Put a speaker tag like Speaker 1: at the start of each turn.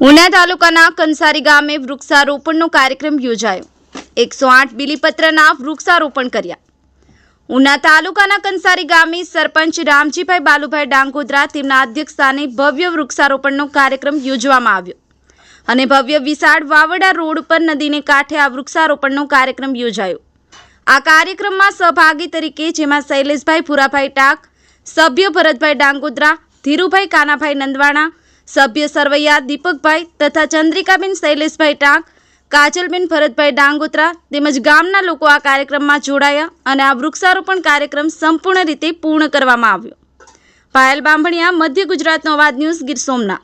Speaker 1: ઉના તાલુકાના કંસારી ગામે વૃક્ષારોપણનો કાર્યક્રમ યોજાયો. એકસો આઠ બીલીપત્રના વૃક્ષારોપણ કર્યા. ઉના તાલુકાના કંસારી ગામે સરપંચ રામજીભાઈ બાલુભાઈ ડાંગોદરા તેમના અધ્યક્ષસ્થાને ભવ્ય વૃક્ષારોપણનો કાર્યક્રમ યોજવામાં આવ્યો. અને ભવ્ય વિશાળ વાવડા રોડ પર નદીને કાંઠે આ વૃક્ષારોપણનો કાર્યક્રમ યોજાયો. આ કાર્યક્રમમાં સહભાગી તરીકે જેમાં શૈલેષભાઈ પુરાભાઈ ટાક, સભ્ય ભરતભાઈ ડાંગોદરા, ધીરુભાઈ કાનાભાઈ નંદવાણા સભ્ય સરવૈયા, દીપકભાઈ તથા ચંદ્રિકાબેન શૈલેષભાઈ ટાંક, કાજલબેન ભરતભાઈ ડાંગોત્રા તેમજ ગામના લોકો આ કાર્યક્રમમાં જોડાયા અને આ વૃક્ષારોપણ કાર્યક્રમ સંપૂર્ણ રીતે પૂર્ણ કરવામાં આવ્યો. પાયલ બાંભણિયા, મધ્ય ગુજરાતનો અવાજ ન્યૂઝ ગીર સોમનાથ.